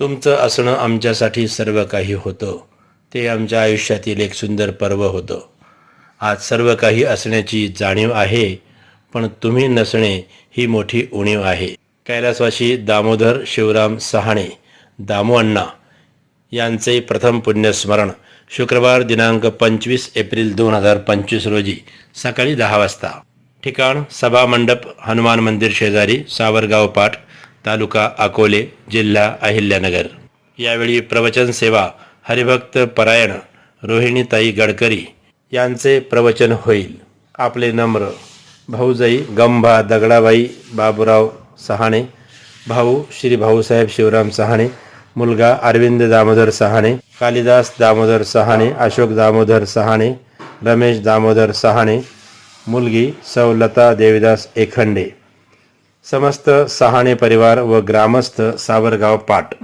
तुमचं असणं आमच्यासाठी सर्व काही होतं. ते आमच्या आयुष्यातील एक सुंदर पर्व होतं. आज सर्व काही असण्याची जाणीव आहे पण तुम्ही नसणे ही मोठी उणीव आहे. कैलासवासी दामोदर शिवराम सहाणे दामोअण्णा यांचे प्रथम पुण्यस्मरण शुक्रवार दिनांक पंचवीस एप्रिल दोन हजार पंचवीस रोजी सकाळी दहा वाजता. ठिकाण सभामंडप हनुमान मंदिर शेजारी सावरगाव पाठ तालुका अकोले जिल्हा अहिल्यानगर. यावेळी प्रवचन सेवा हरिभक्त परायण रोहिणीताई गडकरी यांचे प्रवचन होईल. आपले नम्र भाऊजाई गंभा दगडाबाई बाबूराव सहाणे भाऊ श्री भाऊसाहेब शिवराम सहाणे मुलगा अरविंद दामोदर सहाणे कालिदास दामोदर सहाणे अशोक दामोदर सहाणे रमेश दामोदर सहाणे मुलगी सौलता देविदास एखंडे. समस्त सहाणे परिवार व ग्रामस्थ सावरगाव पाट.